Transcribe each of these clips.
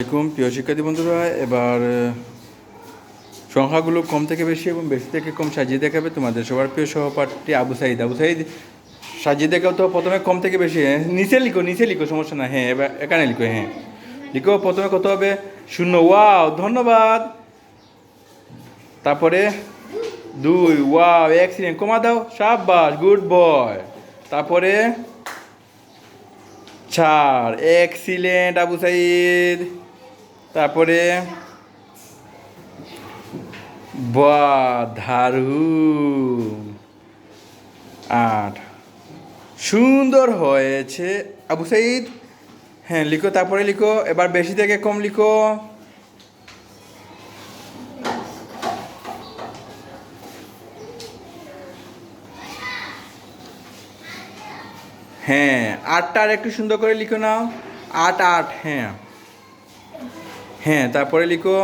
আসসালামাইকুম প্রিয় শিক্ষার্থী বন্ধুরা। এবার সংখ্যাগুলো কম থেকে বেশি এবং বেশি থেকে কম সাজিয়ে দেখাবে তোমাদের সবার প্রিয় সহপাঠী আবু সাইদ। আবু সাইদ, সাজিয়ে দেখাও তো প্রথমে কম থেকে বেশি। হ্যাঁ নিচে লিখো নিচে লিখো, সমস্যা না হ্যাঁ এবার এখানে লিখো হ্যাঁ। লিখো, প্রথমে কত হবে? শূন্য। ওয়াও, ধন্যবাদ। তারপরে দুই, ওয়াও, এক্সিলেন্ট। কমা দাও, সাব্বাস, গুড বয়। তারপরে চার, এক্সিলেন্ট, আবু সাইদ। তারপরে বা দারুণ আট। সুন্দর হয়েছে। আবু সাইদ হ্যাঁ লিখো, তারপরে লিখো, এবার বেশি থেকে কম লিখো। হ্যাঁ আটটা আর একটু সুন্দর করে লিখো নাও। আট আট হ্যাঁ। হ্যাঁ তারপরে লিখো।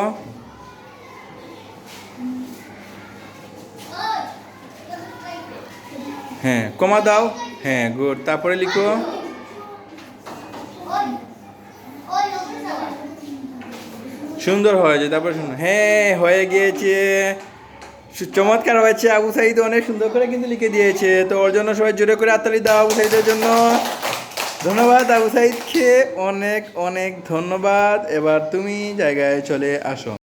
হ্যাঁ কমা দাও। হ্যাঁ গুড। তারপরে লিখো। সুন্দর হয়েছে, তারপরে শুনো হ্যাঁ হয়ে গিয়েছে। চমৎকার হয়েছে। আবু সাইদ অনেক সুন্দর করে কিন্তু লিখে দিয়েছে। তো ওর জন্য সবাই জোরে করে হাততালি দাও আবু সাইদের জন্য। ধন্যবাদ আবু সাইদকে। অনেক অনেক ধন্যবাদ। এবার তুমি জায়গায় চলে আসো।